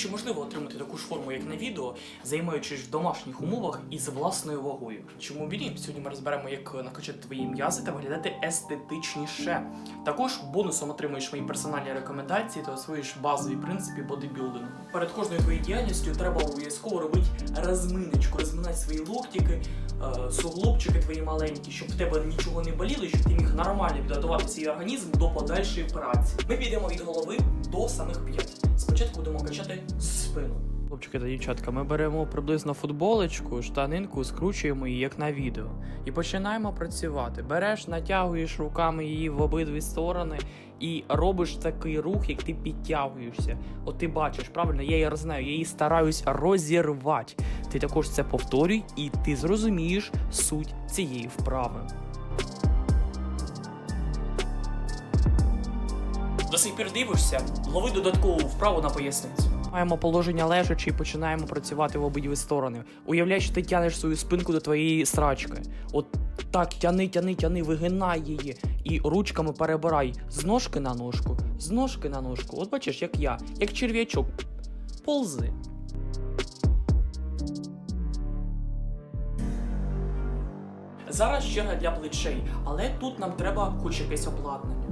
Чи можливо отримати таку ж форму, як на відео, займаючись в домашніх умовах і з власною вагою? Чому б і ні? Сьогодні ми розберемо, як накачати твої м'язи та виглядати естетичніше. Також бонусом отримуєш мої персональні рекомендації та освоїш базові принципи бодибілдингу. Перед кожною твоєю діяльністю треба обов'язково робити розминочку, розминати свої локтики, е, суглобчики твої маленькі, щоб в тебе нічого не боліло, щоб ти міг нормально підготувати свій організм до подальшої праці. Ми підемо від голови до самих п'ят. Спочатку будемо качати спину. Хлопчики та дівчатка, ми беремо приблизно футболочку, штанинку, скручуємо її як на відео. І починаємо працювати. Береш, натягуєш руками її в обидві сторони і робиш такий рух, як ти підтягуєшся. От ти бачиш, правильно, я її знаю, я її стараюсь розірвати. Ти також це повторюй, і ти зрозумієш суть цієї вправи. Сих пір дивишся, лови додаткову вправу на поясницю. Маємо положення лежачи і починаємо працювати в обидві сторони. Уявляй, що ти тянеш свою спинку до твоєї страчки. От так, тяни, тяни, тяни, вигинай її. І ручками перебирай з ножки на ножку, з ножки на ножку. От бачиш, як я, як черв'ячок. Ползи. Зараз черга для плечей, але тут нам треба хоч якесь обладнання.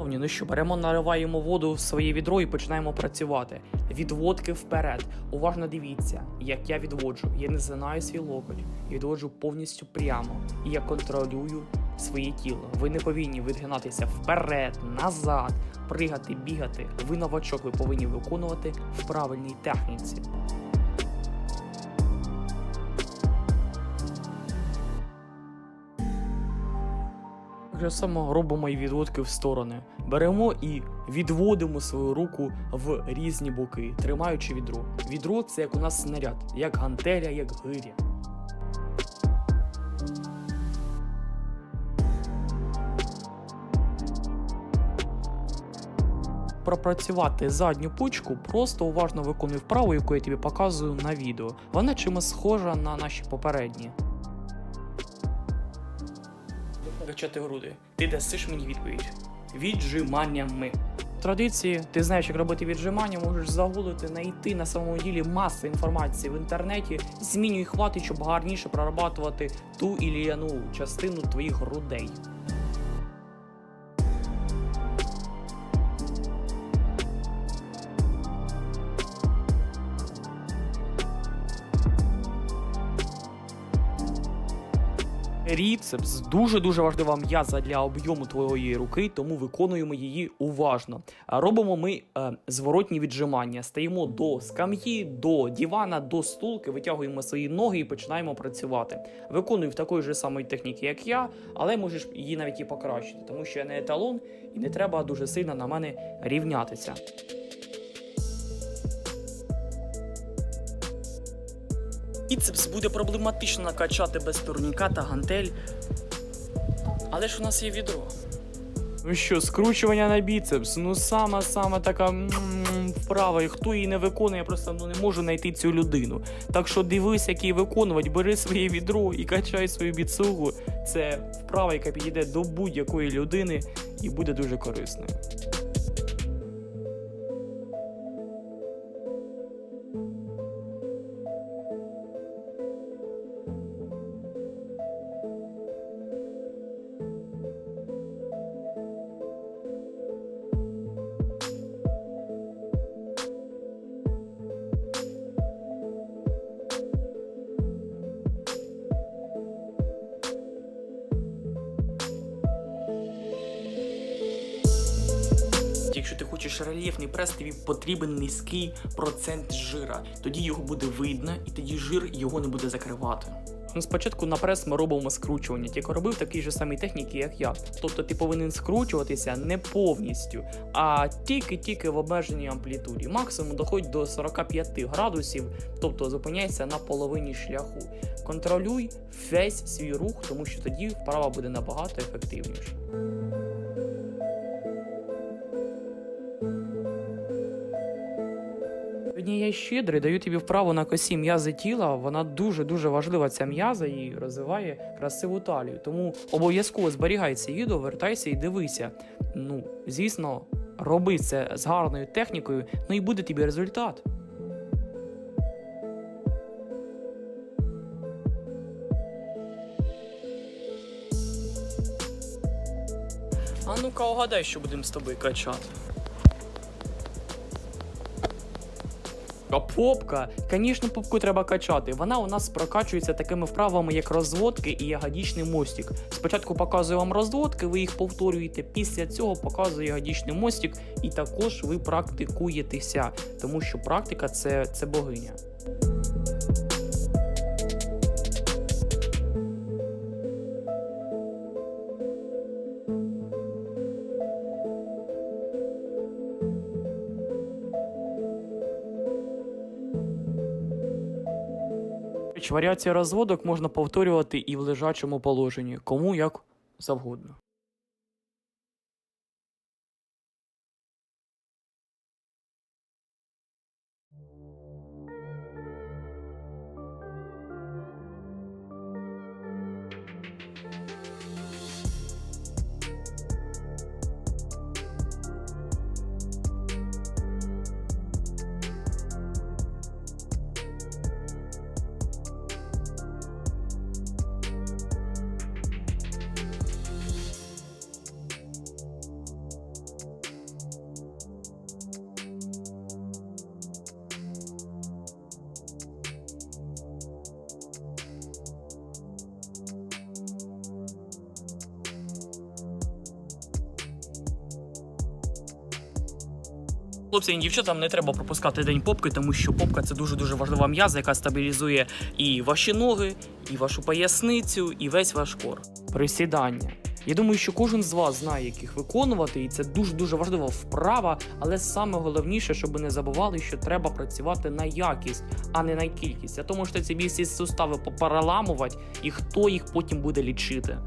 Шановні, ну що, беремо, наливаємо воду в своє відро і починаємо працювати. Відводки вперед. Уважно дивіться, як я відводжу. Я не згинаю свій локоть, відводжу повністю прямо. І я контролюю своє тіло. Ви не повинні відгинатися вперед, назад, пригати, бігати. Ви новачок, ви повинні виконувати в правильній техніці. Же само робимо і відводки в сторони. Беремо і відводимо свою руку в різні боки, тримаючи відро. Відро це як у нас снаряд, як гантеля, як гиря. Пропрацювати задню пучку просто уважно виконуй вправу, яку я тобі показую на відео. Вона чимось схожа на наші попередні. Качати груди. Ти дасиш мені відповідь. Віджиманнями. Традиції, ти знаєш, як робити віджимання, можеш загуглити, знайти на самому ділі масу інформації в інтернеті. Змінюй хвати, щоб гарніше прорабатувати ту іліяну частину твоїх грудей. Ріцепс дуже дуже важлива м'яза для об'єму твоєї руки, тому виконуємо її уважно. Робимо ми е, зворотні віджимання. Стаємо до скам'ї, до дивана, до стулки, витягуємо свої ноги і починаємо працювати. Виконую в такої ж самої техніки, як я, але можеш її навіть і покращити, тому що я не еталон і не треба дуже сильно на мене рівнятися. Біцепс буде проблематично накачати без турніка та гантель. Але ж у нас є відро. Ну що, скручування на біцепс, ну сама сама така вправа, і хто її не виконує, я просто ну, не можу знайти цю людину. Так що дивись, як її виконувати, бери своє відро і качай свою біцугу. Це вправа, яка підійде до будь-якої людини і буде дуже корисною. Якщо рельєфний прес, тобі потрібен низький процент жира. Тоді його буде видно, і тоді жир його не буде закривати. Ну, спочатку на прес ми робимо скручування. Тільки робив такій же самій техніки, як я. Тобто ти повинен скручуватися не повністю, а тільки-тільки в обмеженій амплітуді. Максимум доходь до 45 градусів, тобто зупиняйся на половині шляху. Контролюй весь свій рух, тому що тоді вправа буде набагато ефективніша. Сьогодні я щедрий, даю тобі вправо на косі м'язи тіла. Вона дуже дуже важлива. Ця м'яза і розвиває красиву талію. Тому обов'язково зберігай це відео, вертайся і дивися. Ну звісно, роби це з гарною технікою, ну і буде тобі результат. А ну-ка, угадай, що будемо з тобою качати. А попка, звісно, попку треба качати. Вона у нас прокачується такими вправами, як розводки і ягодічний мостик. Спочатку показую вам розводки, ви їх повторюєте. Після цього показую ягодічний мостик, і також ви практикуєтеся, тому що практика це, це богиня. Річ, Варіації розводок можна повторювати і в лежачому положенні, кому як завгодно. Хлопці і дівчатам не треба пропускати день попки, тому що попка це дуже дуже важлива м'яза, яка стабілізує і ваші ноги, і вашу поясницю, і весь ваш кор. Присідання. Я думаю, що кожен з вас знає, як їх виконувати, і це дуже дуже важлива вправа. Але саме головніше, щоб не забували, що треба працювати на якість, а не на кількість. А тому що ці всі сустави попереламувати, і хто їх потім буде лічити.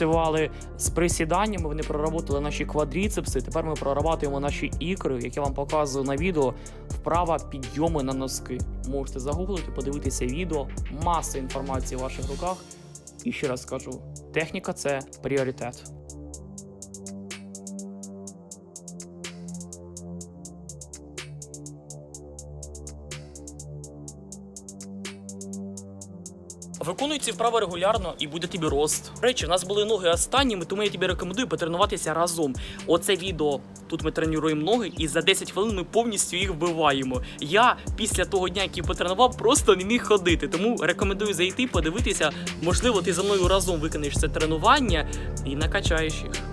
Працювали з присіданнями, вони проработали наші квадріцепси. Тепер ми прорабатуємо наші ікри, як я вам показую на відео. Вправа підйоми на носки. Можете загуглити, подивитися відео, маса інформації в ваших руках. І ще раз скажу: техніка це пріоритет. Виконуй ці вправи регулярно і буде тобі рост. Речі, в нас були ноги останніми, тому я тобі рекомендую потренуватися разом. Оце відео. Тут ми тренуємо ноги, і за 10 хвилин ми повністю їх вбиваємо. Я після того дня, який потренував, просто не міг ходити. Тому рекомендую зайти, подивитися. Можливо, ти за мною разом виконаєш це тренування і накачаєш їх.